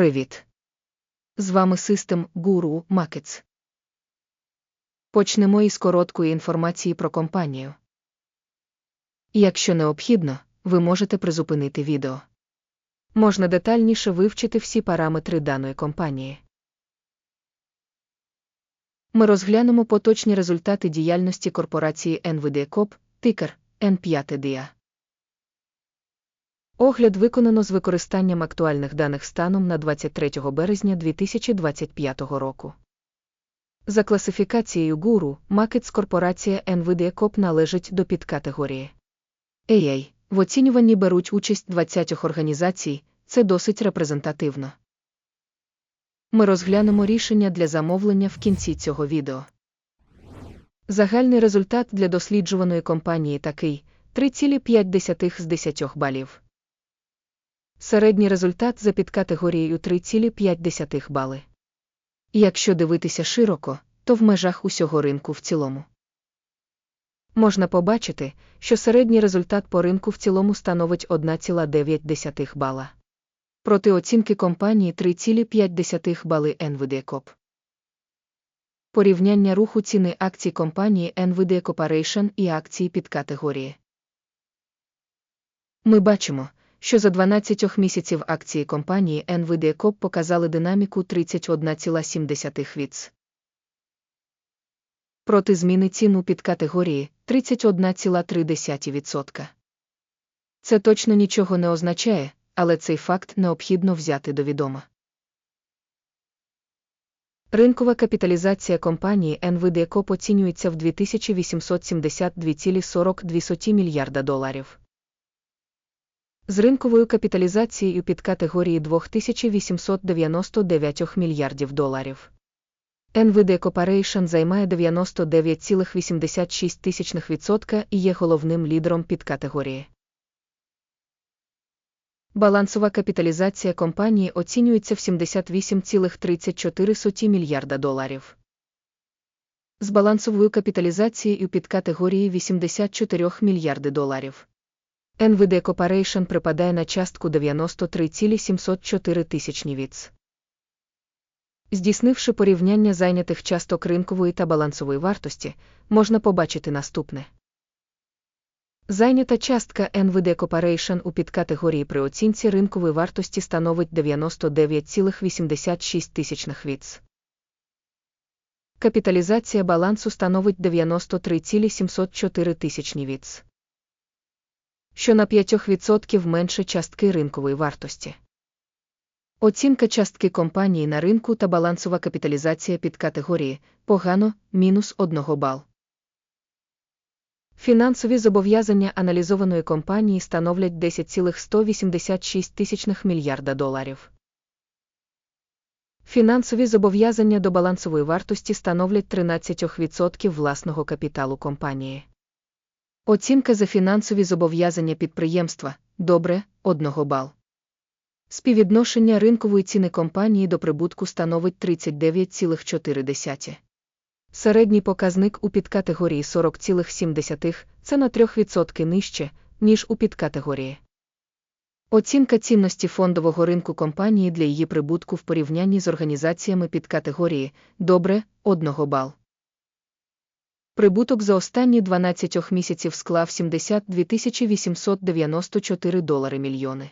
Привіт! З вами System Guru Markets. Почнемо із короткої інформації про компанію. Якщо необхідно, ви можете призупинити відео. Можна детальніше вивчити всі параметри даної компанії. Ми розглянемо поточні результати діяльності корпорації NVIDIA Corp, тикер N5DA. Огляд виконано з використанням актуальних даних станом на 23 березня 2025 року. За класифікацією гуру, Макетс корпорація NVIDIA Corp належить до підкатегорії AI. В оцінюванні беруть участь 20 організацій, це досить репрезентативно. Ми розглянемо рішення для замовлення в кінці цього відео. Загальний результат для досліджуваної компанії такий 3,5 з 10 балів. Середній результат за підкатегорією 3,5 бали. Якщо дивитися широко, то в межах усього ринку в цілому. Можна побачити, що середній результат по ринку в цілому становить 1,9 бала. Проти оцінки компанії 3,5 бали NVIDIA Corp. Порівняння руху ціни акцій компанії NVIDIA Corporation і акції підкатегорії. Ми бачимо, що за 12 місяців акції компанії NVIDIA Corp показали динаміку 31,7 віц. Проти зміни цін у підкатегорії 31,3%. Це точно нічого не означає, але цей факт необхідно взяти до відома. Ринкова капіталізація компанії NVIDIA Corp оцінюється в 2872,42 мільярда доларів з ринковою капіталізацією під категорії 2899 мільярдів доларів. NVIDIA Corporation займає 99,86% і є головним лідером під категорії. Балансова капіталізація компанії оцінюється в 78,34 мільярда доларів. З балансовою капіталізацією під категорії 84 мільярди доларів. NVIDIA Corporation припадає на частку 93,704 тисячні віц. Здійснивши порівняння зайнятих часток ринкової та балансової вартості, можна побачити наступне. Зайнята частка NVIDIA Corporation у підкатегорії при оцінці ринкової вартості становить 99,86 тисячних віц. Капіталізація балансу становить 93,704 тисячні віц що на 5% менше частки ринкової вартості. Оцінка частки компанії на ринку та балансова капіталізація під категорії погано мінус 1 бал. Фінансові зобов'язання аналізованої компанії становлять 10,186 тисячних мільярда доларів. Фінансові зобов'язання до балансової вартості становлять 13% власного капіталу компанії. Оцінка за фінансові зобов'язання підприємства добре, 1 бал. Співвідношення ринкової ціни компанії до прибутку становить 39,4. Середній показник у підкатегорії 40,7 це на 3% нижче, ніж у підкатегорії. Оцінка цінності фондового ринку компанії для її прибутку в порівнянні з організаціями підкатегорії добре, 1 бал. Прибуток за останні 12 місяців склав 72 894 долари мільйони.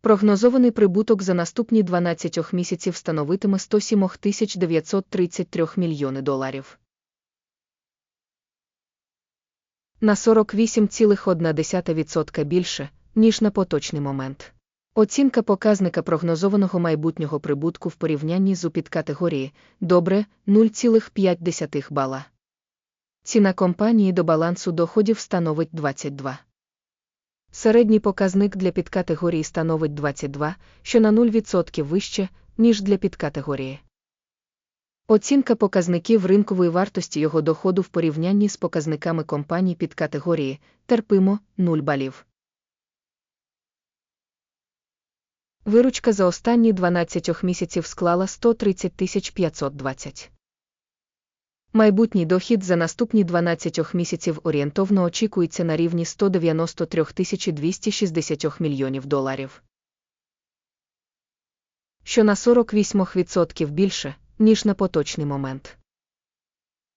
Прогнозований прибуток за наступні 12 місяців становитиме 107 933 мільйони доларів. На 48,1% більше, ніж на поточний момент. Оцінка показника прогнозованого майбутнього прибутку в порівнянні з упідкатегорії добре 0,5 бала. Ціна компанії до балансу доходів становить 22. Середній показник для підкатегорії становить 22, що на 0% вище, ніж для підкатегорії. Оцінка показників ринкової вартості його доходу в порівнянні з показниками компаній підкатегорії терпимо 0 балів. Виручка за останні 12 місяців склала 130 520. Майбутній дохід за наступні 12 місяців орієнтовно очікується на рівні 193 260 мільйонів доларів. що на 48% більше, ніж на поточний момент.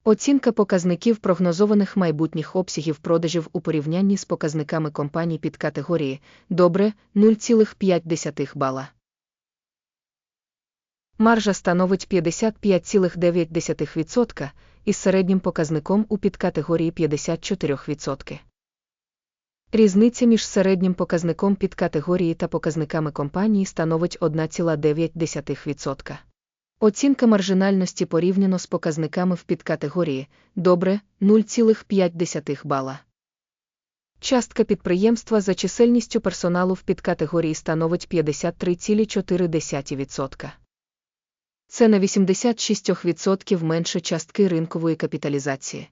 Оцінка показників прогнозованих майбутніх обсягів продажів у порівнянні з показниками компаній під категорії добре 0,5 бала. Маржа становить 55,9% із середнім показником у підкатегорії 54%. Різниця між середнім показником підкатегорії та показниками компанії становить 1,9%. Оцінка маржинальності порівняно з показниками в підкатегорії добре 0,5 бала. Частка підприємства за чисельністю персоналу в підкатегорії становить 53,4%. Це на 86% менше частки ринкової капіталізації.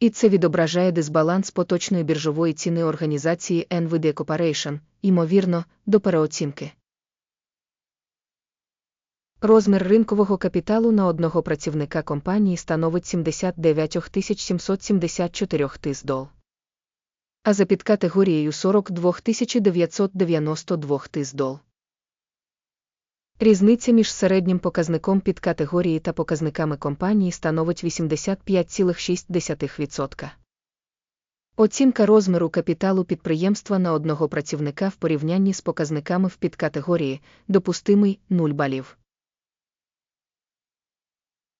І це відображає дисбаланс поточної біржової ціни організації NVIDIA Corporation, ймовірно, до переоцінки. Розмір ринкового капіталу на одного працівника компанії становить 79 774 тис дол. А за підкатегорією 42 992 тис. Різниця між середнім показником підкатегорії та показниками компанії становить 85,6%. Оцінка розміру капіталу підприємства на одного працівника в порівнянні з показниками в підкатегорії допустимий 0 балів.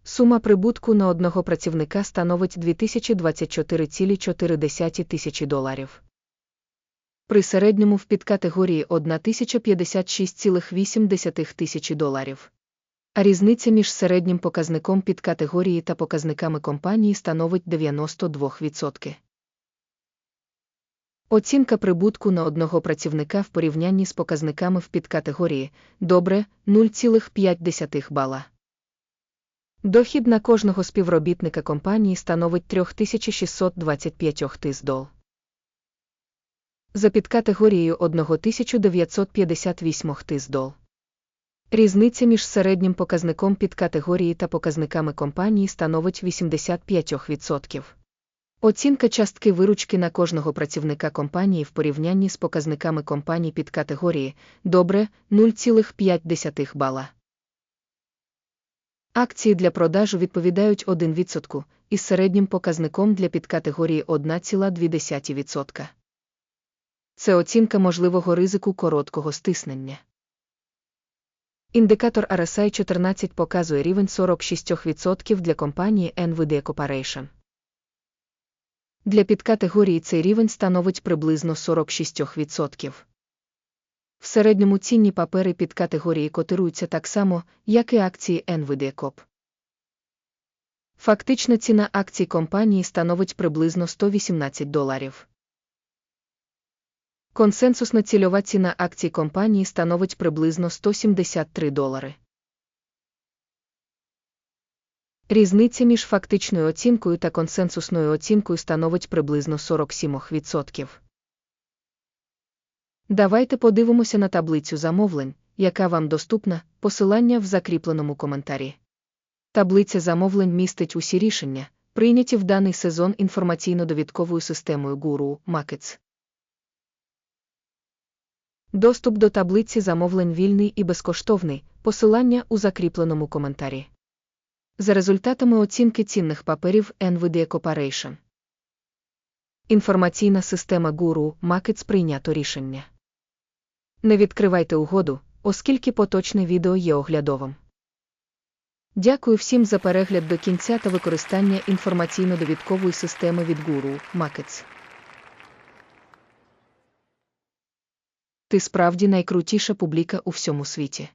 Сума прибутку на одного працівника становить 2024,4 тисячі доларів. При середньому в підкатегорії 1056,8 тисячі доларів. А різниця між середнім показником підкатегорії та показниками компанії становить 92%. Оцінка прибутку на одного працівника в порівнянні з показниками в підкатегорії добре 0,5 бала. Дохід на кожного співробітника компанії становить 3625 тис дол. За підкатегорією 1958 тис дол. Різниця між середнім показником підкатегорії та показниками компанії становить 85%. Оцінка частки виручки на кожного працівника компанії в порівнянні з показниками компаній під категорії добре 0,5 бала. Акції для продажу відповідають 1% із середнім показником для підкатегорії 1,2%. Це оцінка можливого ризику короткого стиснення. Індикатор RSI 14 показує рівень 46% для компанії NVIDIA Corporation. Для підкатегорії цей рівень становить приблизно 46%. В середньому цінні папери під категорії котируються так само, як і акції NVIDIA Corp. Фактична ціна акцій компанії становить приблизно 118 доларів. Консенсусна цільова ціна акцій компанії становить приблизно 173 долари. Різниця між фактичною оцінкою та консенсусною оцінкою становить приблизно 47%. Давайте подивимося на таблицю замовлень, яка вам доступна, посилання в закріпленому коментарі. Таблиця замовлень містить усі рішення, прийняті в даний сезон інформаційно-довідковою системою Guru Markets. Доступ до таблиці замовлень вільний і безкоштовний, посилання у закріпленому коментарі. За результатами оцінки цінних паперів NVIDIA Corporation. Інформаційна система Guru Markets прийнято рішення. Не відкривайте угоду, оскільки поточне відео є оглядовим. Дякую всім за перегляд до кінця та використання інформаційно-довідкової системи від Guru Markets. Ти справді найкрутіша публіка у всьому світі.